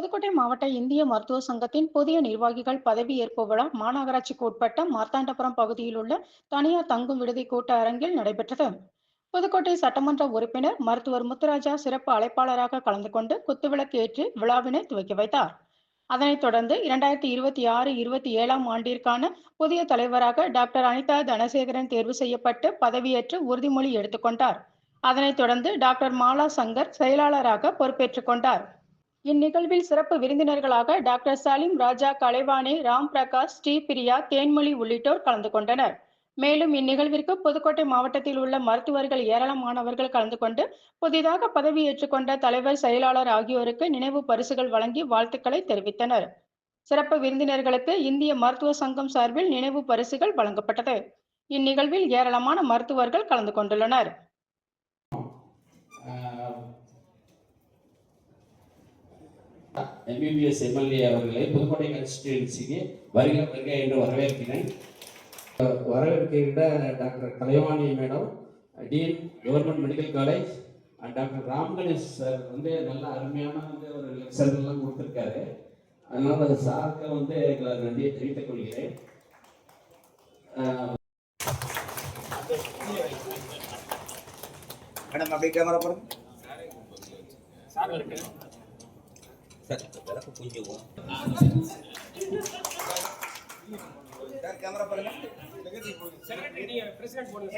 புதுக்கோட்டை மாவட்ட இந்திய மருத்துவ சங்கத்தின் புதிய நிர்வாகிகள் பதவியேற்பு விழா மாநகராட்சிக்கு உட்பட்ட மார்த்தாண்டபுரம் பகுதியில் உள்ள தனியார் தங்கும் விடுதி கூட்ட அரங்கில் நடைபெற்றது. புதுக்கோட்டை சட்டமன்ற உறுப்பினர் மருத்துவர் முத்துராஜா சிறப்பு அழைப்பாளராக கலந்து கொண்டு குத்துவிளக்கு ஏற்றி விழாவினை துவக்கி வைத்தார். அதனைத் தொடர்ந்து இரண்டாயிரத்தி இருபத்தி ஆறு இருபத்தி ஏழாம் ஆண்டிற்கான புதிய தலைவராக டாக்டர் அனிதா தனசேகரன் தேர்வு செய்யப்பட்டு பதவியேற்று உறுதிமொழி எடுத்துக்கொண்டார் அதனைத் தொடர்ந்து டாக்டர் மாலா சங்கர் செயலாளராக பொறுப்பேற்றுக் கொண்டார். இந்நிகழ்வில் சிறப்பு விருந்தினர்களாக டாக்டர் சலீம் ராஜா கலைவாணி ராம் பிரகாஷ் ஸ்ரீபிரியா தேன்மொழி உள்ளிட்டோர் கலந்து கொண்டனர். மேலும் இந்நிகழ்விற்கு புதுக்கோட்டை மாவட்டத்தில் உள்ள மருத்துவர்கள் ஏராளமானவர்கள் கலந்து கொண்டு புதிதாக பதவியேற்றுக்கொண்ட தலைவர் செயலாளர் ஆகியோருக்கு நினைவு பரிசுகள் வழங்கி வாழ்த்துக்களை தெரிவித்தனர். சிறப்பு விருந்தினர்களுக்கு இந்திய மருத்துவ சங்கம் சார்பில் நினைவு பரிசுகள் வழங்கப்பட்டது. இந்நிகழ்வில் ஏராளமான மருத்துவர்கள் கலந்து கொண்டுள்ளனர். எம்பிபிஎஸ் எம்எல்ஏ அவர்களை புதுக்கோட்டை கான்ஸ்டிடியூன்சிக்கு வருக வருக என்று வரவேற்கிறேன். வரவேற்கின்ற doctor Kalaivani madam dean government medical college and doctor Ram Ganesh sir வந்து நல்ல அருமையான வந்து ஒரு லெக்சர்லாம் கொடுத்துருக்காரு. அதனால அது சாருக்கு வந்து எங்களை நன்றியை தெரிவித்துக் கொள்கிறேன். மேடம் அப்படியே கேமரா பாருங்க சார் கேமரா பாருங்க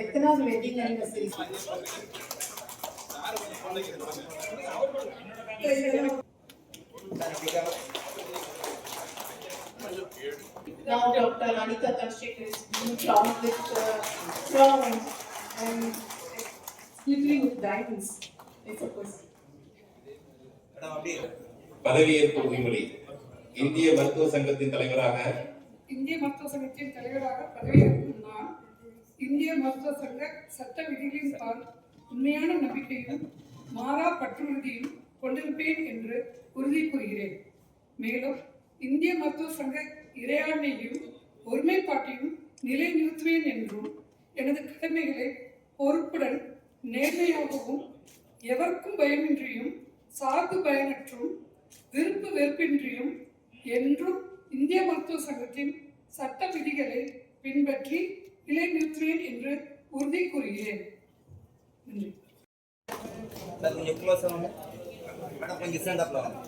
எத்தனாவது வெட்டிங் anniversary? சார் அப்படியே camera Now Dr. Anita Tanshekar is being crowned with uh, crowns and glittering with diamonds. It's a person. பதவியேற்பு உரிமொழி இந்திய மருத்துவ சங்கத்தின் தலைவராக இந்திய மருத்துவ சங்கத்தின் தலைவராக பதவியேற்கும் நான் இந்திய மருத்துவ சங்க சட்ட விதிகளின் பால் உண்மையான நம்பிக்கையும் மாறா பற்றுறுதியும் கொண்டிருப்பேன் என்று உறுதி கூறுகிறேன். மேலும் இந்திய மருத்துவ சங்க இறையாண்மையும் ஒருமைப்பாட்டையும் நிலைநிறுத்துவேன் என்றும் எனது கடமைகளை பொறுப்புடன் நேர்மையாகவும் எவருக்கும் பயமின்றியும் சார்பு பயனற்றும் விருப்பு வெறுப்பின்றியும் என்றும் இந்திய மருத்துவ சங்கத்தின் சட்ட விதிகளை பின்பற்றி நிலைநிறுத்துவேன் என்று உறுதி கூறுகிறேன். நன்றி. சார் கொஞ்சம் க்ளோஸ் கொஞ்சம் ஸ்டாண்ட் அப்ல வாங்க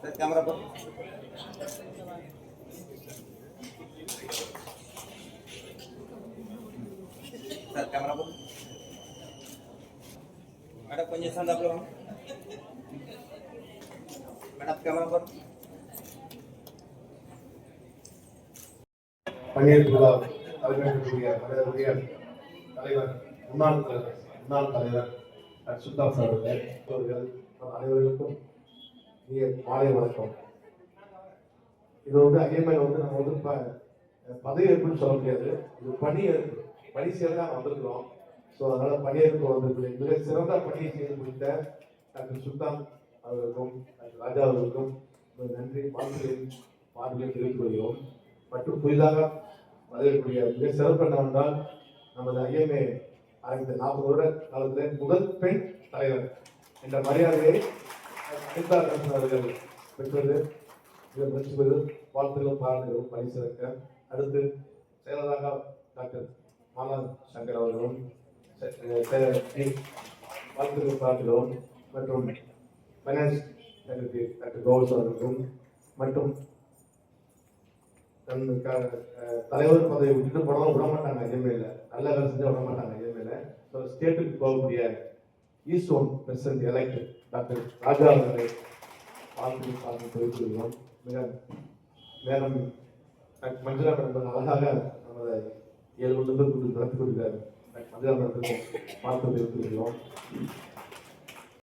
சார் கேமரா பாருங்க சார் கேமரா பாருங்க மேடம் கொஞ்சம் ஸ்டாண்ட் அப்ல வாங்க மேடம் கேமரா பாருங்க பங்கேற்பு விழா தலைமையேற்கக்கூடிய மரியாதைக்குரிய தலைவர் முன்னாள் தலைவர் முன்னாள் தலைவர் டாக்டர் சார் அவர்கள் அவர்கள் அனைவருக்கும் இனிய மாலை வணக்கம் இது வந்து அதேமாதிரி வந்து நம்ம வந்து ப பதவியேற்புன்னு சொல்ல முடியாது இது பணி பணி சேர்ந்து தான் வந்திருக்கிறோம் ஸோ அதனால பணியேற்பு வந்திருக்கு மிக சிறந்த பணியை செய்து முடித்த டாக்டர் சுல்தான் அவர்களுக்கும் டாக்டர் ராஜா அவர்களுக்கும் ஒரு நன்றி வாழ்த்துக்களை பாடலை தெரிவித்துக் கொள்கிறோம். மற்றும் புதிதாக வரவேற்கக்கூடிய மிக சிறப்பு என்னவென்றால் நமது ஐஎம்ஏ ஆரம்பித்த நாற்பது வருட காலத்தில் முதல் பெண் தலைவர் என்ற மரியாதையை அனிதா கிருஷ்ணன் அவர்கள் பெற்றது இதை பெற்று வாழ்த்துகளும் பாராட்டுகளும் பரிசீலிக்க அடுத்து செயலராக டாக்டர் மாலா சங்கர் அவர்களும் செ- செ- மற்றும் ஃபைனான்ஸ் டாக்டர் கோவல்ஸ் அவர்களுக்கும் மற்றும் தன் தலைவர் பதவி விட்டுட்டு போனால் விட மாட்டாங்க ஐஎம்ஏல நல்ல வேலை செஞ்சா விட மாட்டாங்க ஐஎம்ஏல ஸோ ஸ்டேட்டுக்கு போகக்கூடிய east one president elect doctor Raja அவர்களை பார்த்து பார்த்து தெரிவித்துள்ளோம் மிக மேலும் மஞ்சள் அழகாக நமது ஏழு கொண்டு நடத்தி கொடுக்கிறார் டாக்டர் மஞ்சளா